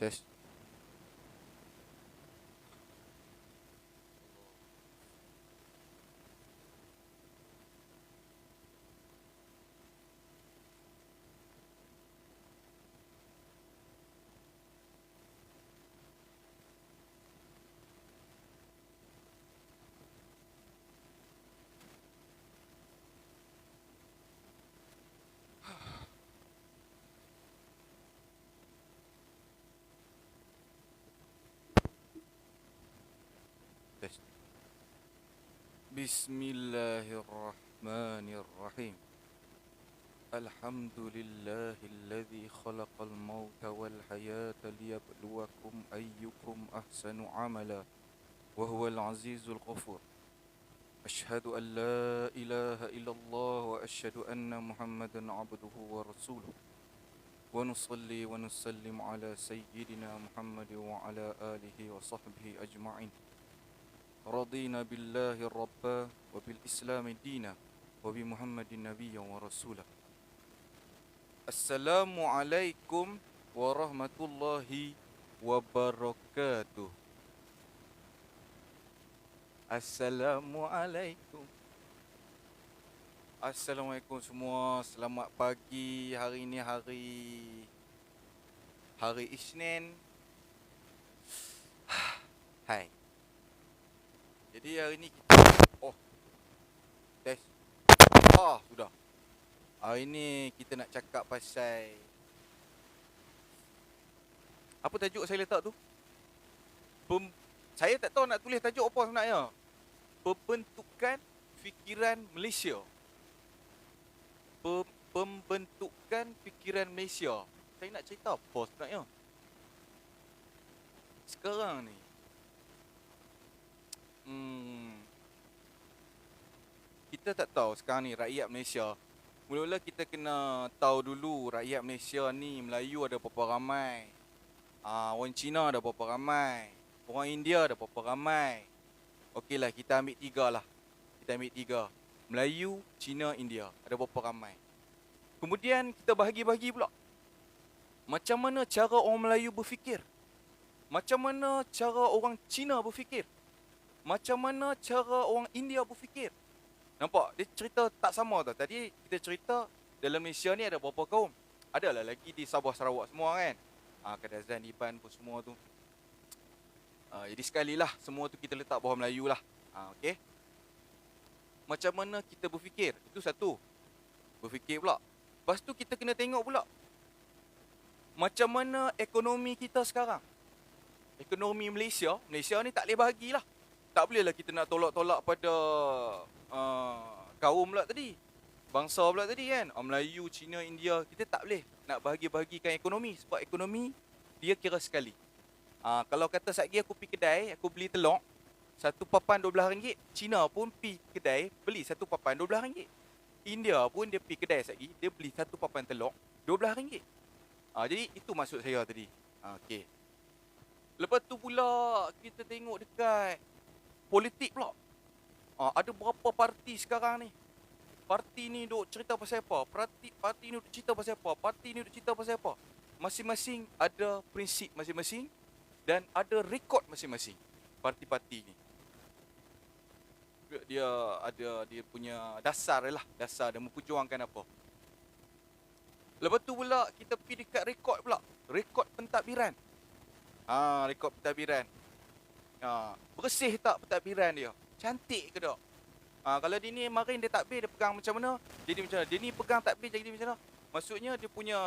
Test. Test. Bismillahirrahmanirrahim. الحمد لله الذي خلق الموت والحياة ليبلوكم أيكم أحسن عملا وهو العزيز الغفور. أشهد أن لا إله إلا الله وأشهد أن محمدا عبده ورسوله. ونصلي ونسلم على سيدنا محمد وعلى آله وصحبه أجمعين. رضينا بالله ربا وبالإسلام دينا وبمحمد نبيا ورسولا السلام عليكم ورحمة الله وبركاته Assalamualaikum Assalamualaikum semua Selamat pagi Hari ini hari Hari Isnin Hai Jadi hari ni kita Oh. Test. Ah sudah. Hari ni kita nak cakap pasal Apa tajuk saya letak tu? Pem, saya tak tahu nak tulis tajuk apa sebenarnya. Pembentukan Fikiran Malaysia. Pem, Pembentukan Fikiran Malaysia. Saya nak cerita apa sebenarnya? Sekarang ni hmm, Kita tak tahu sekarang ni rakyat Malaysia. Mula-mula kita kena tahu dulu rakyat Malaysia ni Melayu ada berapa ramai. Uh, Orang Cina ada berapa ramai. Orang India ada berapa ramai. Okeylah kita ambil tiga lah. Kita ambil tiga. Melayu, Cina, India. Ada berapa ramai. Kemudian kita bahagi-bahagi pula. Macam mana cara orang Melayu berfikir? Macam mana cara orang Cina berfikir Macam mana cara orang India berfikir Nampak? Dia cerita tak sama tau Tadi kita cerita Dalam Malaysia ni ada berapa kaum Adalah lagi di Sabah Sarawak semua kan ha, Kadazan, Iban pun semua tu Uh, jadi sekali lah semua tu kita letak bawah Melayu lah. Uh, okay. Macam mana kita berfikir? Itu satu. Berfikir pula. Lepas tu kita kena tengok pula. Macam mana ekonomi kita sekarang? Ekonomi Malaysia, Malaysia ni tak boleh bahagilah. Tak boleh lah kita nak tolak-tolak pada uh, kaum pula tadi. Bangsa pula tadi kan. Uh, Melayu, Cina, India. Kita tak boleh nak bahagi-bahagikan ekonomi. Sebab ekonomi dia kira sekali. Ha, kalau kata satgi aku pergi kedai, aku beli telur, satu papan RM12, Cina pun pergi kedai, beli satu papan RM12. India pun dia pergi kedai satgi, dia beli satu papan telur, RM12. Ha, jadi itu maksud saya tadi. Ha, okay. Lepas tu pula kita tengok dekat politik pula. Ha, ada berapa parti sekarang ni? Parti ni duk cerita pasal apa? Parti, parti ni duk cerita pasal apa? Parti ni duk cerita pasal apa? Masing-masing ada prinsip masing-masing dan ada rekod masing-masing parti-parti ni. Dia ada dia punya dasar lah, dasar dan memperjuangkan apa. Lepas tu pula kita pergi dekat rekod pula, rekod pentadbiran. Ha, rekod pentadbiran. Ha, bersih tak pentadbiran dia? Cantik ke tak? Ha, kalau dia ni marin dia takbir dia pegang macam mana? Jadi macam mana? Dia ni pegang takbir jadi macam mana? Maksudnya dia punya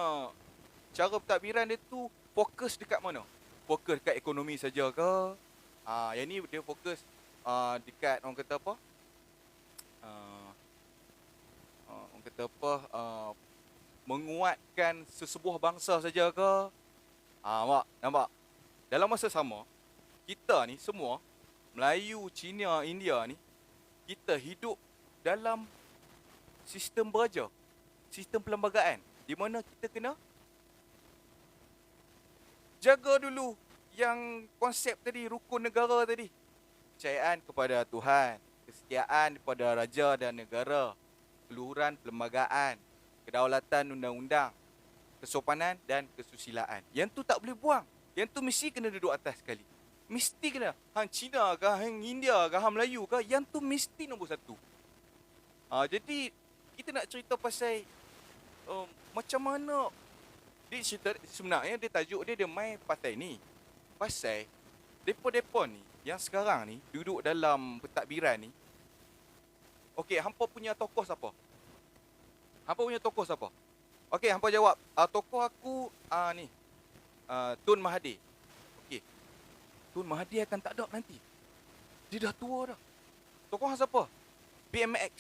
cara pentadbiran dia tu fokus dekat mana? fokus dekat ekonomi saja ke? Ah, yang ni dia fokus uh, dekat orang kata apa? Uh, uh, orang kata apa? Uh, menguatkan sesebuah bangsa saja ke? Ah, mak, nampak? Dalam masa sama, kita ni semua Melayu, Cina, India ni kita hidup dalam sistem beraja, sistem perlembagaan di mana kita kena jaga dulu yang konsep tadi rukun negara tadi. Kepercayaan kepada Tuhan, kesetiaan kepada raja dan negara, keluhuran perlembagaan, kedaulatan undang-undang, kesopanan dan kesusilaan. Yang tu tak boleh buang. Yang tu mesti kena duduk atas sekali. Mesti kena. Hang Cina ke, hang India ke, hang Melayu ke, yang tu mesti nombor satu. Ha, jadi, kita nak cerita pasal um, macam mana dia cerita, sebenarnya dia tajuk dia dia main pasal ni. Pasal depa-depa ni yang sekarang ni duduk dalam pentadbiran ni. Okey, hampa punya tokoh siapa? Hampa punya tokoh siapa? Okey, hampa jawab. Uh, tokoh aku uh, ni. Uh, Tun Mahathir. Tun Mahathir akan tak ada nanti. Dia dah tua dah. Tokoh hang siapa? BMX.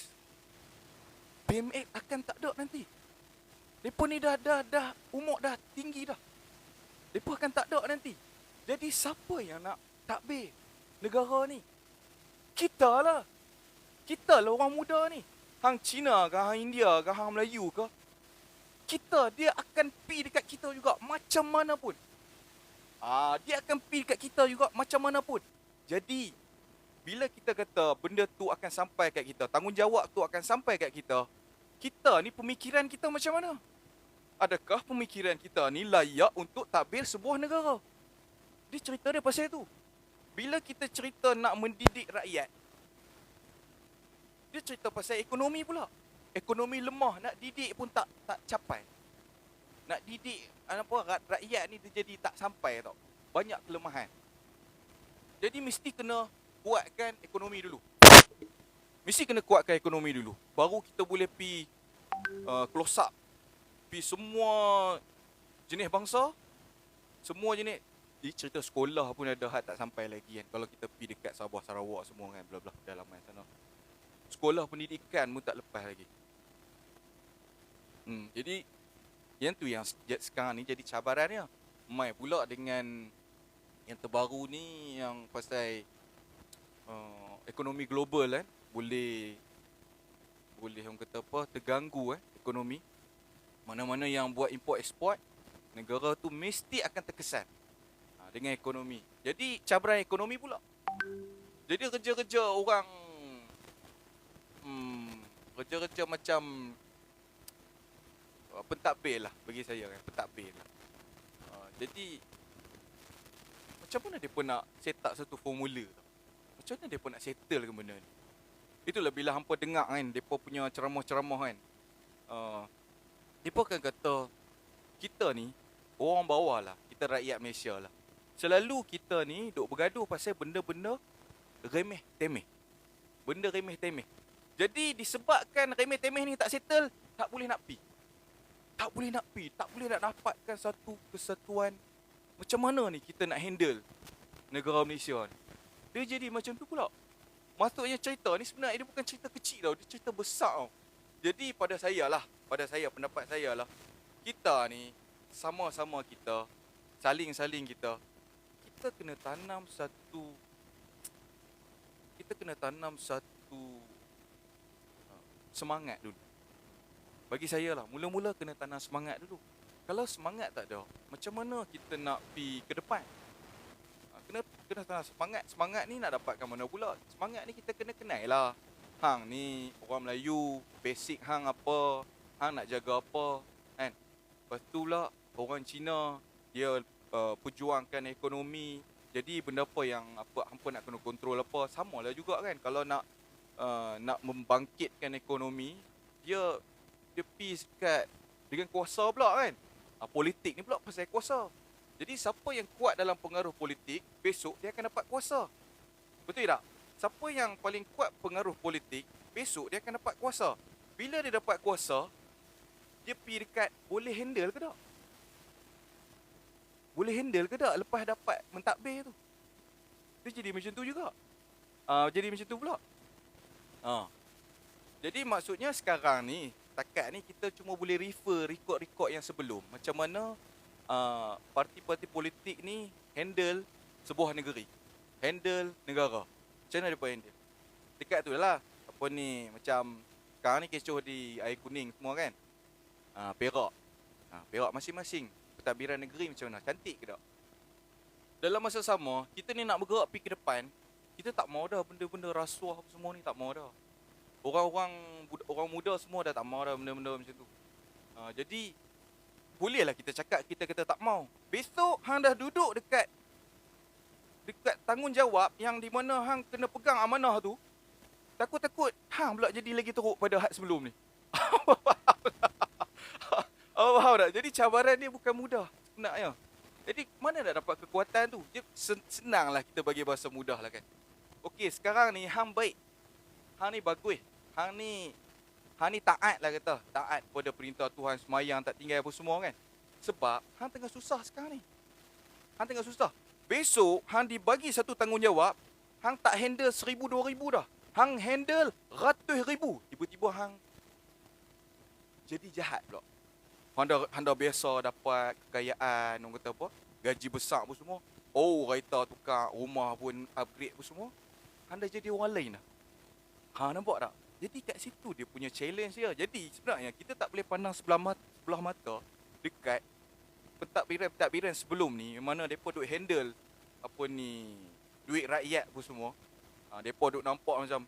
BMX akan tak ada nanti. Depa ni dah dah dah umur dah tinggi dah. Depa akan tak ada nanti. Jadi siapa yang nak takbir negara ni? Kita lah. Kita lah orang muda ni. Hang Cina ke, hang India ke, hang Melayu ke. Kita, dia akan pi dekat kita juga macam mana pun. Ah, dia akan pi dekat kita juga macam mana pun. Jadi, bila kita kata benda tu akan sampai kat kita, tanggungjawab tu akan sampai kat kita, kita ni pemikiran kita macam mana? Adakah pemikiran kita ni layak untuk tabir sebuah negara? Dia cerita dia pasal tu. Bila kita cerita nak mendidik rakyat, dia cerita pasal ekonomi pula. Ekonomi lemah, nak didik pun tak tak capai. Nak didik apa rakyat ni terjadi tak sampai tau. Banyak kelemahan. Jadi mesti kena kuatkan ekonomi dulu. Mesti kena kuatkan ekonomi dulu. Baru kita boleh pi uh, close up. Pi semua jenis bangsa. Semua jenis. Di cerita sekolah pun ada had tak sampai lagi kan. Kalau kita pi dekat Sabah, Sarawak semua kan. Bla bla dalam sana. Sekolah pendidikan pun tak lepas lagi. Hmm, jadi yang tu yang sekarang ni jadi cabarannya. Mai pula dengan yang terbaru ni yang pasal uh, ekonomi global kan boleh boleh orang kata apa terganggu eh ekonomi. Mana-mana yang buat import export negara tu mesti akan terkesan ha, dengan ekonomi. Jadi cabaran ekonomi pula. Jadi kerja-kerja orang hmm, kerja-kerja macam uh, pentadbir lah bagi saya kan pentadbir lah. Uh, jadi macam mana dia pun nak set up satu formula tu macam mana mereka nak settle ke benda ni? Itulah bila hampa dengar kan Mereka punya ceramah-ceramah kan. Uh, Mereka akan kata Kita ni Orang bawah lah Kita rakyat Malaysia lah. Selalu kita ni Duk bergaduh pasal benda-benda Remeh temeh Benda remeh temeh Jadi disebabkan remeh temeh ni tak settle Tak boleh nak pi Tak boleh nak pi Tak boleh nak dapatkan satu kesatuan Macam mana ni kita nak handle Negara Malaysia ni dia jadi macam tu pula. Maksudnya cerita ni sebenarnya dia bukan cerita kecil tau. Dia cerita besar tau. Jadi pada saya lah. Pada saya, pendapat saya lah. Kita ni, sama-sama kita, saling-saling kita, kita kena tanam satu, kita kena tanam satu uh, semangat dulu. Bagi saya lah, mula-mula kena tanam semangat dulu. Kalau semangat tak ada, macam mana kita nak pergi ke depan? kena kena tanam semangat. Semangat ni nak dapatkan mana pula? Semangat ni kita kena kenal lah. Hang ni orang Melayu, basic hang apa? Hang nak jaga apa? Kan? Lepas tu lah orang Cina dia uh, perjuangkan ekonomi. Jadi benda apa yang apa hampa nak kena kontrol apa? Samalah juga kan. Kalau nak uh, nak membangkitkan ekonomi, dia dia pi dekat dengan kuasa pula kan. Uh, politik ni pula pasal kuasa. Jadi siapa yang kuat dalam pengaruh politik, besok dia akan dapat kuasa. Betul tak? Siapa yang paling kuat pengaruh politik, besok dia akan dapat kuasa. Bila dia dapat kuasa, dia pergi dekat boleh handle ke tak? Boleh handle ke tak lepas dapat mentadbir tu? Dia jadi macam tu juga. Uh, jadi macam tu pula. Uh. Jadi maksudnya sekarang ni, takat ni kita cuma boleh refer rekod-rekod yang sebelum. Macam mana uh, parti-parti politik ni handle sebuah negeri. Handle negara. Macam mana dia handle? Dekat tu lah. Apa ni, macam sekarang ni kecoh di air kuning semua kan? Uh, Perak. Uh, Perak masing-masing. Pentadbiran negeri macam mana? Cantik ke tak? Dalam masa sama, kita ni nak bergerak pergi ke depan, kita tak mau dah benda-benda rasuah semua ni tak mau dah. Orang-orang orang muda semua dah tak mau dah benda-benda macam tu. Uh, jadi boleh lah kita cakap kita kata tak mau. Besok hang dah duduk dekat dekat tanggungjawab yang di mana hang kena pegang amanah tu. Takut-takut hang pula jadi lagi teruk pada had sebelum ni. Oh, faham tak? Jadi cabaran ni bukan mudah sebenarnya. Jadi mana nak dapat kekuatan tu? Dia sen- senang lah kita bagi bahasa mudah lah kan. Okey, sekarang ni hang baik. Hang ni bagus. Hang ni hang ni taat lah kata. Taat pada perintah Tuhan semayang tak tinggal apa semua kan. Sebab hang tengah susah sekarang ni. Hang tengah susah. Besok hang dibagi satu tanggungjawab, hang tak handle seribu dua ribu dah. Hang handle ratus ribu. Tiba-tiba hang jadi jahat pula. Hang dah, hang dah biasa dapat kekayaan, orang kata apa, gaji besar pun semua. Oh, kereta tukar, rumah pun upgrade pun semua. Hang dah jadi orang lain dah. Ha, nampak tak? Jadi kat situ dia punya challenge dia. Jadi sebenarnya kita tak boleh pandang sebelah mata, sebelah mata dekat pentadbiran-pentadbiran sebelum ni mana depa duk handle apa ni duit rakyat pun semua. Ha, depa duk nampak macam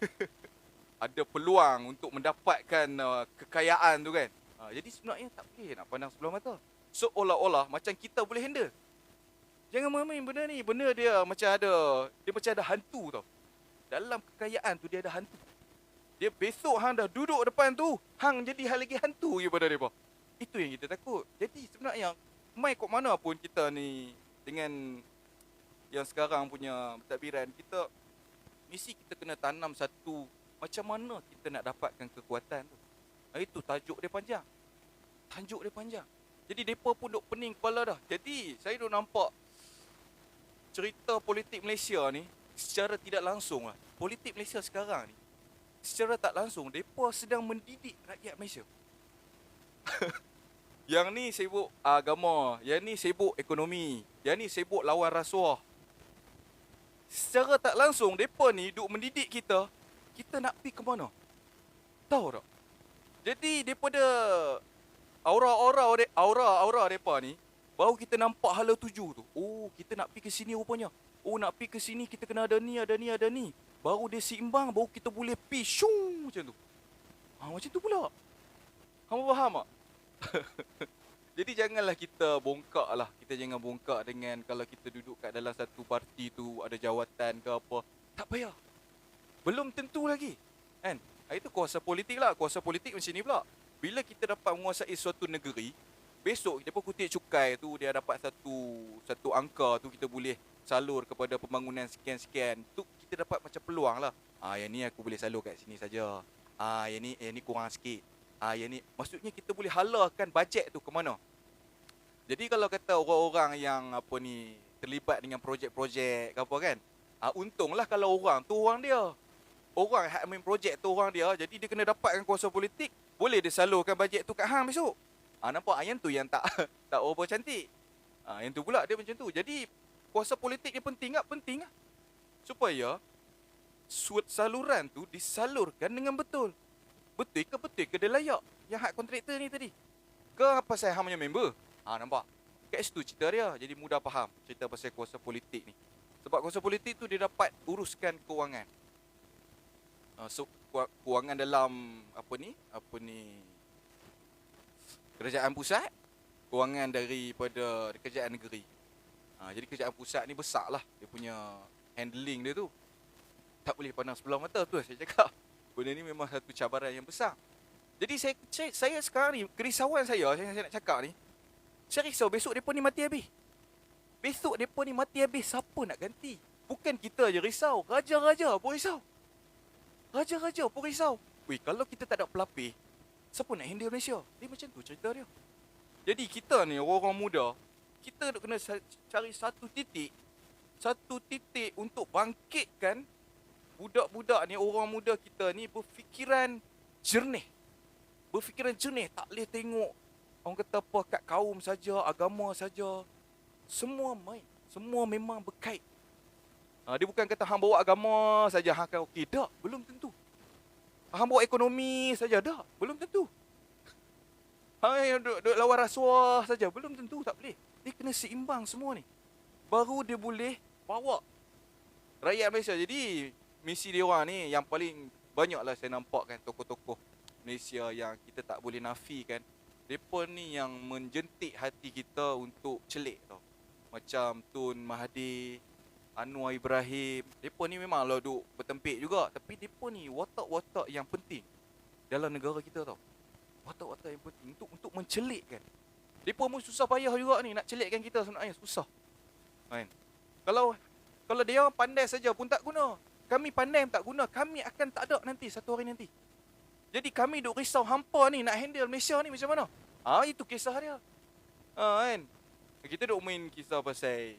ada peluang untuk mendapatkan uh, kekayaan tu kan. Ha, jadi sebenarnya tak boleh nak pandang sebelah mata. Seolah-olah macam kita boleh handle. Jangan main-main benda ni. Benda dia macam ada dia macam ada hantu tau. Dalam kekayaan tu dia ada hantu. Dia besok hang dah duduk depan tu, hang jadi hal lagi hantu daripada depa. Itu yang kita takut. Jadi sebenarnya mai kok mana pun kita ni dengan yang sekarang punya pentadbiran kita mesti kita kena tanam satu macam mana kita nak dapatkan kekuatan tu. Ha, itu tajuk dia panjang. Tajuk dia panjang. Jadi depa pun duk pening kepala dah. Jadi saya duk nampak cerita politik Malaysia ni secara tidak langsung lah. Politik Malaysia sekarang ni secara tak langsung depa sedang mendidik rakyat Malaysia. yang ni sibuk agama, yang ni sibuk ekonomi, yang ni sibuk lawan rasuah. Secara tak langsung depa ni duk mendidik kita, kita nak pi ke mana? Tahu tak? Jadi daripada aura-aura aura-aura depa ni baru kita nampak hala tuju tu. Oh, kita nak pi ke sini rupanya. Oh, nak pi ke sini kita kena ada ni, ada ni, ada ni. Baru dia seimbang baru kita boleh pi syung macam tu. Ha, macam tu pula. Kamu faham tak? Jadi janganlah kita bongkak lah. Kita jangan bongkak dengan kalau kita duduk kat dalam satu parti tu ada jawatan ke apa. Tak payah. Belum tentu lagi. Kan? Ha, Itu kuasa politik lah. Kuasa politik macam ni pula. Bila kita dapat menguasai suatu negeri, besok kita pun kutip cukai tu dia dapat satu satu angka tu kita boleh salur kepada pembangunan sekian-sekian. Tu kita dapat macam peluang lah. Ah yang ni aku boleh salur kat sini saja. Ah yang ni yang ni kurang sikit. Ah yang ni maksudnya kita boleh halalkan bajet tu ke mana? Jadi kalau kata orang-orang yang apa ni terlibat dengan projek-projek ke apa kan. Ah untunglah kalau orang tu orang dia. Orang hak main projek tu orang dia. Jadi dia kena dapatkan kuasa politik, boleh dia salurkan bajet tu kat hang besok. Ah nampak ah, yang tu yang tak tak over cantik. Ah yang tu pula dia macam tu. Jadi kuasa politik ni penting tak? Penting lah. Supaya su- saluran tu disalurkan dengan betul. Betul ke betul ke dia layak? Yang hak kontraktor ni tadi. Ke pasal hang punya member? Ha nampak? Kat situ cerita dia. Jadi mudah faham cerita pasal kuasa politik ni. Sebab kuasa politik tu dia dapat uruskan kewangan. Uh, so kewangan dalam apa ni? Apa ni? Kerajaan pusat, kewangan daripada kerajaan negeri. Ha, jadi kerajaan pusat ni besar lah dia punya handling dia tu. Tak boleh pandang sebelah mata tu saya cakap. Benda ni memang satu cabaran yang besar. Jadi saya saya, saya sekarang ni kerisauan saya saya, saya nak cakap ni. Saya risau besok depa ni mati habis. Besok depa ni mati habis siapa nak ganti? Bukan kita je risau, raja-raja pun risau. Raja-raja pun risau. Weh, kalau kita tak ada pelapis, siapa nak handle Malaysia? Dia macam tu cerita dia. Jadi kita ni orang-orang muda, kita nak kena cari satu titik satu titik untuk bangkitkan budak-budak ni orang muda kita ni berfikiran jernih. Berfikiran jernih, tak boleh tengok orang kata apa kat kaum saja, agama saja. Semua main, semua memang berkait. Ha, dia bukan kata hang bawa agama saja hang akan okey. Tak, belum tentu. Hang bawa ekonomi saja dah, belum tentu. Hang duk, duk lawan rasuah saja, belum tentu tak boleh. Dia kena seimbang semua ni. Baru dia boleh bawa rakyat Malaysia. Jadi misi dia orang ni yang paling banyak lah saya nampak kan tokoh-tokoh Malaysia yang kita tak boleh nafikan Mereka ni yang menjentik hati kita untuk celik tau. Macam Tun Mahathir, Anwar Ibrahim. Mereka ni memang lah duk bertempik juga. Tapi mereka ni watak-watak yang penting dalam negara kita tau. Watak-watak yang penting untuk untuk mencelikkan. Mereka pun susah payah juga ni nak celikkan kita sebenarnya. Susah. Kan? Kalau kalau dia pandai saja pun tak guna. Kami pandai pun tak guna. Kami akan tak ada nanti satu hari nanti. Jadi kami duk risau hampa ni nak handle Malaysia ni macam mana? Ah ha, itu kisah dia. Ha kan. Kita duk main kisah pasal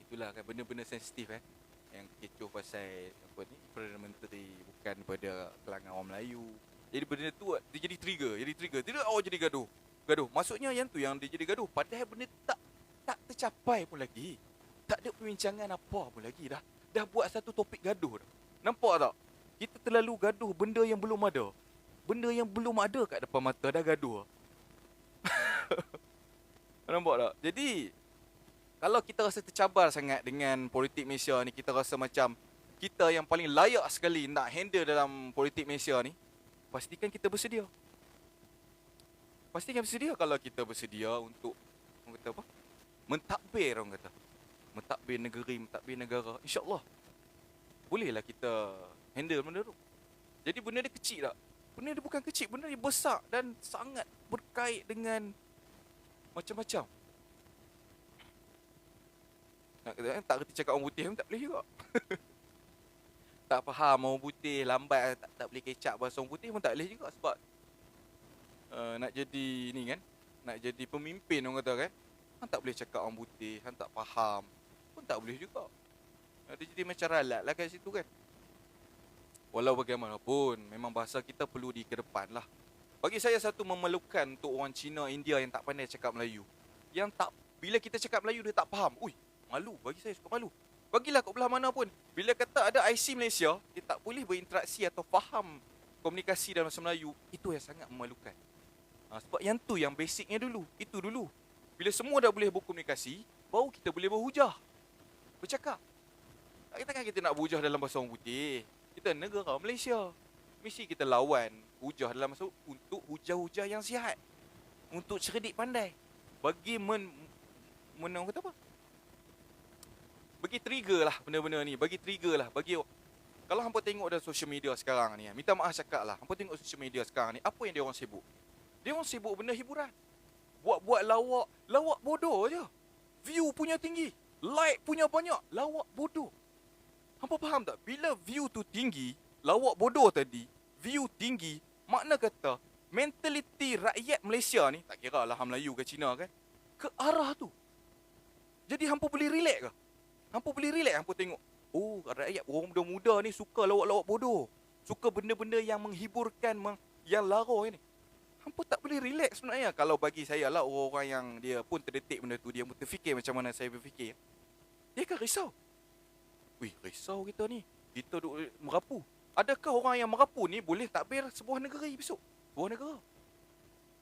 itulah kan benda-benda sensitif eh. Yang kecoh pasal apa ni Perdana Menteri bukan pada kelangan orang Melayu. Jadi benda tu dia jadi trigger, jadi trigger. Tidak awak jadi gaduh. Gaduh. Maksudnya yang tu yang dia jadi gaduh. Padahal benda tak tak tercapai pun lagi. Tak ada perbincangan apa pun lagi dah. Dah buat satu topik gaduh dah. Nampak tak? Kita terlalu gaduh benda yang belum ada. Benda yang belum ada kat depan mata dah gaduh. Nampak tak? Jadi kalau kita rasa tercabar sangat dengan politik Malaysia ni, kita rasa macam kita yang paling layak sekali nak handle dalam politik Malaysia ni, pastikan kita bersedia. Pastikan bersedia kalau kita bersedia untuk orang kata apa? Mentadbir orang kata. Mentadbir negeri, mentadbir negara. InsyaAllah. Bolehlah kita handle benda tu. Jadi benda dia kecil tak? Benda dia bukan kecil, benda dia besar dan sangat berkait dengan macam-macam. Nak kata kan, tak kerti cakap orang putih pun tak boleh juga. tak faham orang putih, lambat tak, tak boleh kecap bahasa orang putih pun tak boleh juga sebab uh, nak jadi ni kan, nak jadi pemimpin orang kata kan, Han tak boleh cakap orang putih, Han tak faham pun tak boleh juga. Dia jadi macam ralat lah kat situ kan. Walau bagaimanapun, memang bahasa kita perlu dikedepan lah. Bagi saya satu memerlukan untuk orang Cina, India yang tak pandai cakap Melayu. Yang tak, bila kita cakap Melayu dia tak faham. Ui, malu. Bagi saya suka malu. Bagilah kat belah mana pun. Bila kata ada IC Malaysia, dia tak boleh berinteraksi atau faham komunikasi dalam bahasa Melayu. Itu yang sangat memalukan. Ha, sebab yang tu yang basicnya dulu. Itu dulu. Bila semua dah boleh berkomunikasi, baru kita boleh berhujah. Bercakap. Takkan kita nak berhujah dalam bahasa orang putih kita negara Malaysia. Mesti kita lawan hujah dalam masa untuk hujah-hujah yang sihat. Untuk cerdik pandai. Bagi men... men kata apa? Bagi trigger lah benda-benda ni. Bagi trigger lah. Bagi... Kalau hampa tengok dalam social media sekarang ni. Minta maaf cakap lah. Hampa tengok social media sekarang ni. Apa yang dia orang sibuk? Dia orang sibuk benda hiburan. Buat-buat lawak. Lawak bodoh je. View punya tinggi. Like punya banyak. Lawak bodoh. Hampa faham tak? Bila view tu tinggi, lawak bodoh tadi, view tinggi, makna kata mentaliti rakyat Malaysia ni, tak kira lah Melayu ke Cina kan, ke arah tu. Jadi hampa boleh relax ke? Hampa boleh relax hampa tengok. Oh, rakyat orang muda-muda ni suka lawak-lawak bodoh. Suka benda-benda yang menghiburkan, meng, yang lara ni. Hampa tak boleh relax sebenarnya. Kalau bagi saya lah orang-orang yang dia pun terdetik benda tu, dia pun terfikir macam mana saya berfikir. Dia akan risau. Wih, risau kita ni. Kita duk merapu. Adakah orang yang merapu ni boleh takbir sebuah negeri besok? Sebuah negara.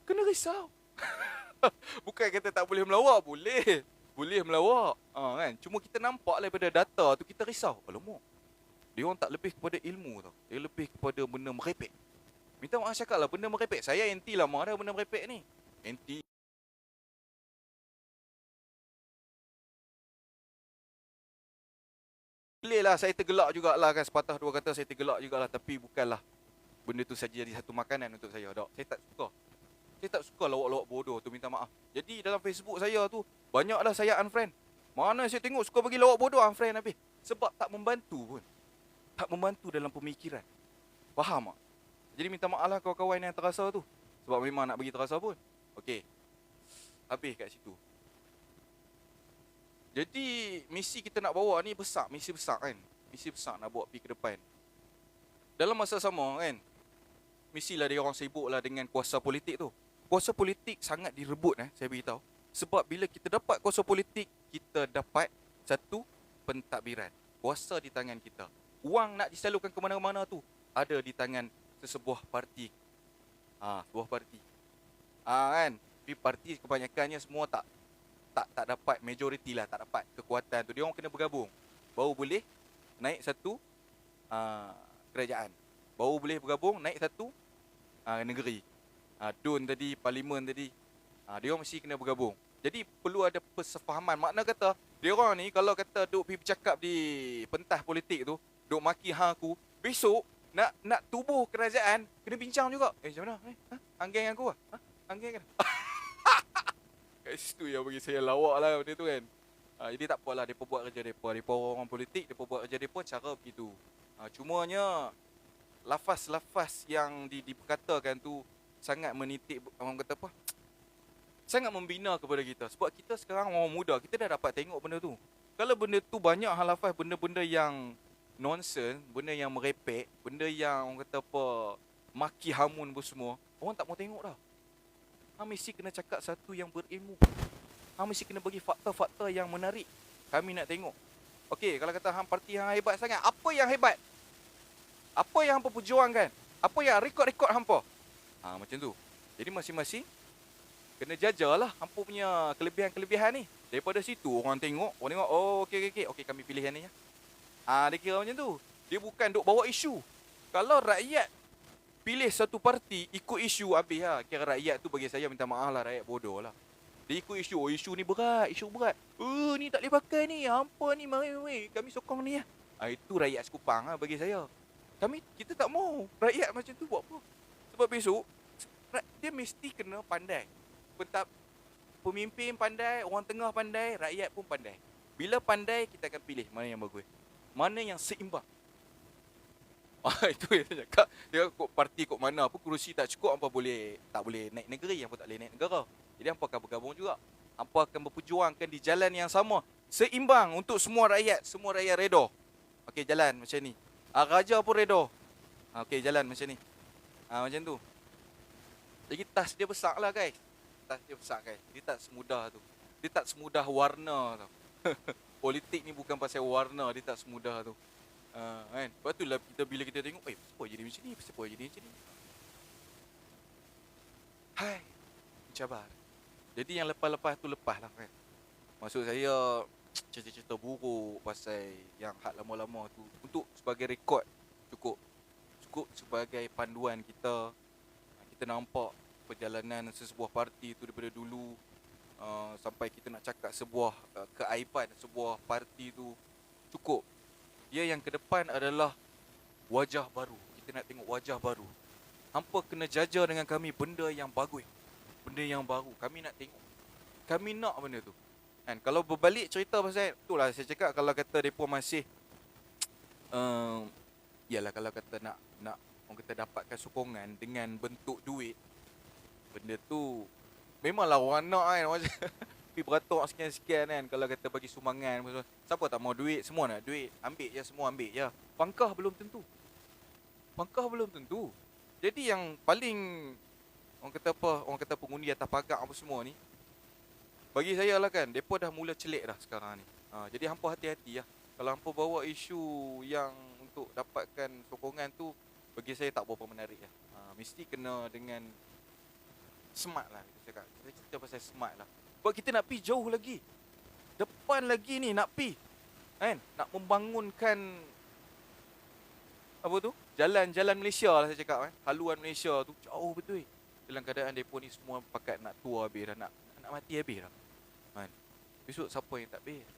Kena risau. Bukan kata tak boleh melawak, boleh. Boleh melawak. Ha, kan? Cuma kita nampak daripada data tu kita risau. Alamak. Dia orang tak lebih kepada ilmu tau. Dia lebih kepada benda merepek. Minta maaf cakap lah benda merepek. Saya anti lah dah benda merepek ni. Anti Boleh lah saya tergelak jugalah kan sepatah dua kata saya tergelak jugalah tapi bukanlah benda tu saja jadi satu makanan untuk saya dok. Saya tak suka. Saya tak suka lawak-lawak bodoh tu minta maaf. Jadi dalam Facebook saya tu banyaklah saya unfriend. Mana saya tengok suka bagi lawak bodoh unfriend habis. Sebab tak membantu pun. Tak membantu dalam pemikiran. Faham tak? Jadi minta maaf lah kawan-kawan yang terasa tu. Sebab memang nak bagi terasa pun. Okey. Habis kat situ. Jadi misi kita nak bawa ni besar, misi besar kan. Misi besar nak bawa pergi ke depan. Dalam masa sama kan, misilah dia orang sibuk lah dengan kuasa politik tu. Kuasa politik sangat direbut eh, saya beritahu. Sebab bila kita dapat kuasa politik, kita dapat satu pentadbiran. Kuasa di tangan kita. Wang nak disalurkan ke mana-mana tu, ada di tangan sesebuah parti. Ah, ha, sebuah parti. Ah ha, kan? Tapi parti kebanyakannya semua tak tak tak dapat majoriti lah tak dapat kekuatan tu dia orang kena bergabung baru boleh naik satu uh, kerajaan baru boleh bergabung naik satu uh, negeri uh, DUN tadi, parlimen tadi. Uh, dia orang mesti kena bergabung. Jadi perlu ada persefahaman. Makna kata, dia orang ni kalau kata duk pergi bercakap di pentas politik tu, duk maki hang aku, besok nak nak tubuh kerajaan kena bincang juga. Eh macam mana? Eh, ha? Anggeng aku ah. Ha? Anggeng kan? Kat situ yang bagi saya lawak lah benda tu kan. Ha, jadi tak apalah depa buat kerja depa. Depa orang politik, depa buat kerja depa cara begitu. Ha, cumanya lafaz-lafaz yang di, diperkatakan tu sangat menitik orang kata apa? Sangat membina kepada kita sebab kita sekarang orang muda, kita dah dapat tengok benda tu. Kalau benda tu banyak hal lafaz benda-benda yang nonsense, benda yang merepek, benda yang orang kata apa maki hamun pun semua, orang tak mau tengok dah. Hang mesti kena cakap satu yang berilmu. Hang mesti kena bagi fakta-fakta yang menarik. Kami nak tengok. Okey, kalau kata hang parti hang hebat sangat, apa yang hebat? Apa yang hampa perjuangkan? Apa yang rekod-rekod hampa? Ha, macam tu. Jadi masing-masing kena jajalah hampa punya kelebihan-kelebihan ni. Daripada situ orang tengok, orang tengok, oh okey okey okey, okey kami pilih yang ni ya. Ah, dia kira macam tu. Dia bukan duk bawa isu. Kalau rakyat pilih satu parti ikut isu habis lah. Kira rakyat tu bagi saya minta maaf lah rakyat bodoh lah. Dia ikut isu. Oh isu ni berat. Isu berat. Oh ni tak boleh pakai ni. Hampa ni mari mari. Kami sokong ni lah. Ah, itu rakyat sekupang lah bagi saya. Kami kita tak mau rakyat macam tu buat apa. Sebab besok dia mesti kena pandai. Pentap pemimpin pandai, orang tengah pandai, rakyat pun pandai. Bila pandai kita akan pilih mana yang bagus. Mana yang seimbang. Ah itu yang saya cakap. Dia kok parti kok mana apa kerusi tak cukup apa boleh tak boleh naik negeri apa tak boleh naik negara. Jadi hampa akan bergabung juga. Hampa akan berperjuangkan di jalan yang sama. Seimbang untuk semua rakyat, semua rakyat redha. Okey jalan macam ni. Ah raja pun redha. Ah, Okey jalan macam ni. Ah macam tu. Jadi tas dia besar lah guys. Tas dia besar guys. Dia tak semudah tu. Dia tak semudah warna tu. Politik ni bukan pasal warna, dia tak semudah tu. Uh, kan? Lepas tu lah kita bila kita tengok, eh, kenapa jadi macam ni? Kenapa jadi macam ni? Hai, cabar. Jadi yang lepas-lepas tu lepas lah kan. Maksud saya, cerita-cerita buruk pasal yang hak lama-lama tu. Untuk sebagai rekod, cukup. Cukup sebagai panduan kita. Kita nampak perjalanan sesebuah parti tu daripada dulu. Uh, sampai kita nak cakap sebuah uh, keaiban sebuah parti tu cukup dia yang ke depan adalah wajah baru. Kita nak tengok wajah baru. Hampa kena jaja dengan kami benda yang bagus. Benda yang baru. Kami nak tengok. Kami nak benda tu. Kan? Kalau berbalik cerita pasal itulah saya cakap kalau kata depa masih um, yalah kalau kata nak nak orang kata dapatkan sokongan dengan bentuk duit benda tu memanglah orang nak kan Tapi beratok sekian-sekian kan Kalau kata bagi sumbangan Siapa tak mau duit? Semua nak duit. Ambil je semua ambil je. Pangkah belum tentu. Pangkah belum tentu. Jadi yang paling Orang kata apa Orang kata pengundi atas pagar apa semua ni Bagi saya lah kan Mereka dah mula celik dah sekarang ni. Ha, Jadi hampa hati-hati lah. Kalau hampa bawa isu yang Untuk dapatkan sokongan tu Bagi saya tak berapa menarik lah. Ha, Mesti kena dengan Smart lah kita cakap Kita cerita pasal smart lah sebab kita nak pi jauh lagi. Depan lagi ni nak pi. Kan? Nak membangunkan apa tu? Jalan-jalan Malaysia lah saya cakap kan. Haluan Malaysia tu jauh betul. Dalam keadaan depa ni semua pakat nak tua habis dah nak nak mati habis dah. Kan? Besok siapa yang tak habis?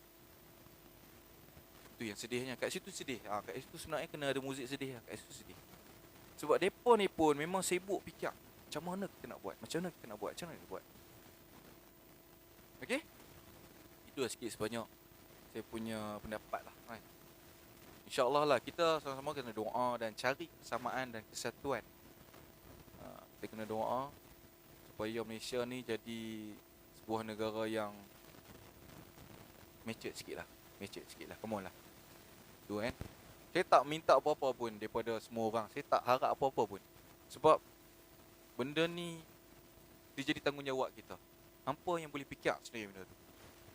Itu yang sedihnya. Kat situ sedih. Ha, kat situ sebenarnya kena ada muzik sedih lah. Kat situ sedih. Sebab depa ni pun memang sibuk fikir. Macam mana kita nak buat? Macam mana kita nak buat? Macam mana kita buat? Okey? Itu lah sikit sebanyak saya punya pendapat lah kan. InsyaAllah lah kita sama-sama kena doa dan cari kesamaan dan kesatuan. Uh, kita kena doa supaya Malaysia ni jadi sebuah negara yang matured sikit lah. Matured sikit lah. Come on lah. Tu kan. Saya tak minta apa-apa pun daripada semua orang. Saya tak harap apa-apa pun. Sebab benda ni dia jadi tanggungjawab kita. Hampa yang boleh fikir sebenarnya benda tu.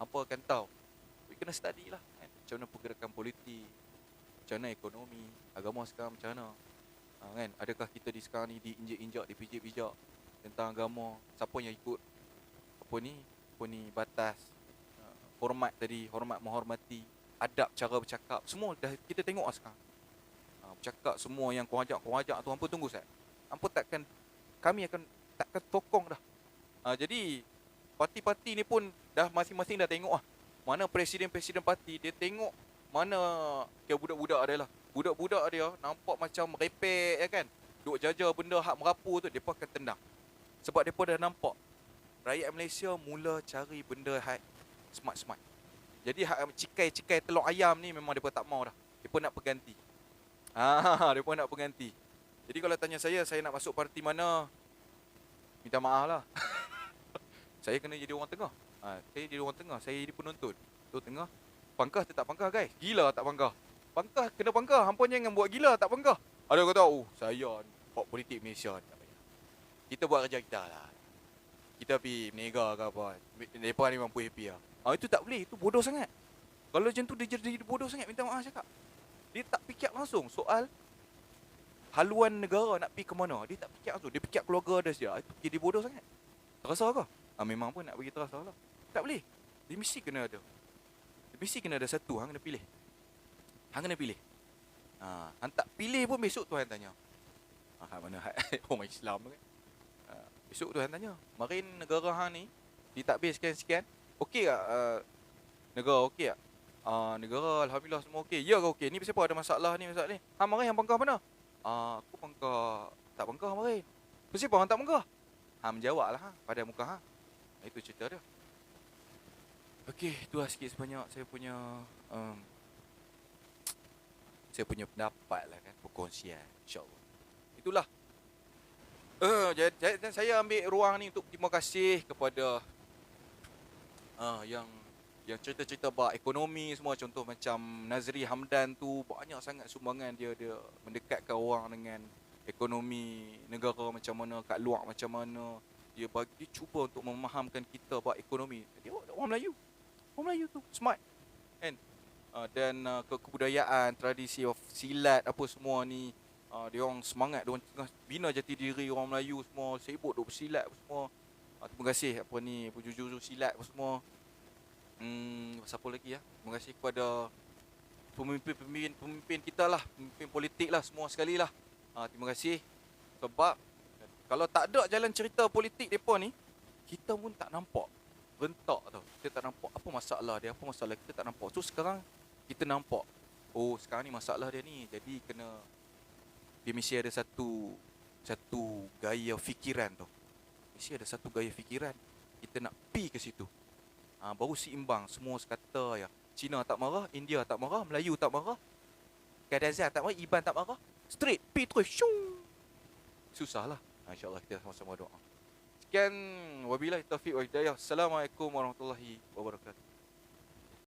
Hampa akan tahu. We kena study lah. Kan? Macam mana pergerakan politik. Macam mana ekonomi. Agama sekarang macam mana. Ha, kan? Adakah kita di sekarang ni diinjak-injak, dipijak-pijak. Tentang agama. Siapa yang ikut. Apa ni. Apa ni batas. Uh, hormat tadi. Hormat menghormati. Adab cara bercakap. Semua dah kita tengok lah sekarang. Ha, bercakap semua yang kau ajak, kau ajak tu. Hampa tunggu Ustaz. Hampa takkan. Kami akan takkan tokong dah. Uh, jadi parti-parti ni pun dah masing-masing dah tengok lah. Mana presiden-presiden parti dia tengok mana ke budak-budak dia lah. Budak-budak dia nampak macam merepek ya kan. Duk jaja benda hak merapu tu depa akan tendang. Sebab depa dah nampak rakyat Malaysia mula cari benda hak smart-smart. Jadi hak cikai-cikai telur ayam ni memang depa tak mau dah. Depa nak perganti. Ah, depa nak perganti. Jadi kalau tanya saya, saya nak masuk parti mana? Minta maaf lah. saya kena jadi orang tengah. Ha, saya jadi orang tengah. Saya jadi penonton. Tu tengah. Pangkah tetap pangkah guys. Gila tak pangkah. Pangkah kena pangkah. Hampa jangan buat gila tak pangkah. Ada kata, oh saya buat politik Malaysia. Kita buat kerja kita lah. Kita pergi menega ke apa. Mereka ni mampu happy lah. Ha, itu tak boleh. Itu bodoh sangat. Kalau macam tu dia jadi bodoh sangat. Minta maaf cakap. Dia tak fikir langsung soal haluan negara nak pergi ke mana. Dia tak fikir langsung. Dia fikir keluarga dia saja. Jadi bodoh sangat. Terasa ke? Ha, memang pun nak bagi terasa lah. Tak boleh. Dia mesti kena ada. Dia mesti kena ada satu. Hang kena pilih. Hang kena pilih. Ha, hang tak pilih pun besok Tuhan tanya. Ha, mana orang Islam kan? Ha, besok Tuhan tanya. Marin negara hang ni ditakbir sekian-sekian. Okey tak? Uh, negara okey tak? Uh, negara Alhamdulillah semua okey. Ya ke okey? Ni siapa ada masalah ni masalah ni? Hang marin yang bangkah mana? Uh, aku bangkah tak bangkah marin. Siapa orang tak bangkah? Ha menjawab lah ha, pada muka ha. Itu cerita dia. Okey, tu lah sikit sebanyak saya punya um, saya punya pendapat lah kan, perkongsian insyaAllah. Itulah. Uh, jadi, saya ambil ruang ni untuk terima kasih kepada uh, yang yang cerita-cerita bab ekonomi semua contoh macam Nazri Hamdan tu banyak sangat sumbangan dia. Dia mendekatkan orang dengan ekonomi negara macam mana kat luar macam mana. Dia bagi dia cuba untuk memahamkan kita bab ekonomi. Dia orang Melayu. Orang Melayu tu smart. Kan? Uh, dan uh, ke kebudayaan tradisi of silat apa semua ni uh, dia orang semangat. Dia orang tengah bina jati diri orang Melayu semua sibuk duk bersilat apa semua. Uh, terima kasih apa ni jujur-jujur silat apa semua hmm siapa lagi ya terima kasih kepada pemimpin-pemimpin pemimpin kita lah pemimpin politik lah semua sekali lah Ha, terima kasih. Sebab kalau tak ada jalan cerita politik depa ni, kita pun tak nampak rentak tau. Kita tak nampak apa masalah dia, apa masalah kita tak nampak. So sekarang kita nampak. Oh, sekarang ni masalah dia ni. Jadi kena dia mesti ada satu satu gaya fikiran tu. Mesti ada satu gaya fikiran. Kita nak pi ke situ. Ha, baru seimbang semua sekata ya. Cina tak marah, India tak marah, Melayu tak marah. Gadazia tak marah, Iban tak marah. Straight Pi terus Shung Susah lah InsyaAllah kita sama-sama doa Sekian Wabillahi taufiq wa hidayah Assalamualaikum warahmatullahi wabarakatuh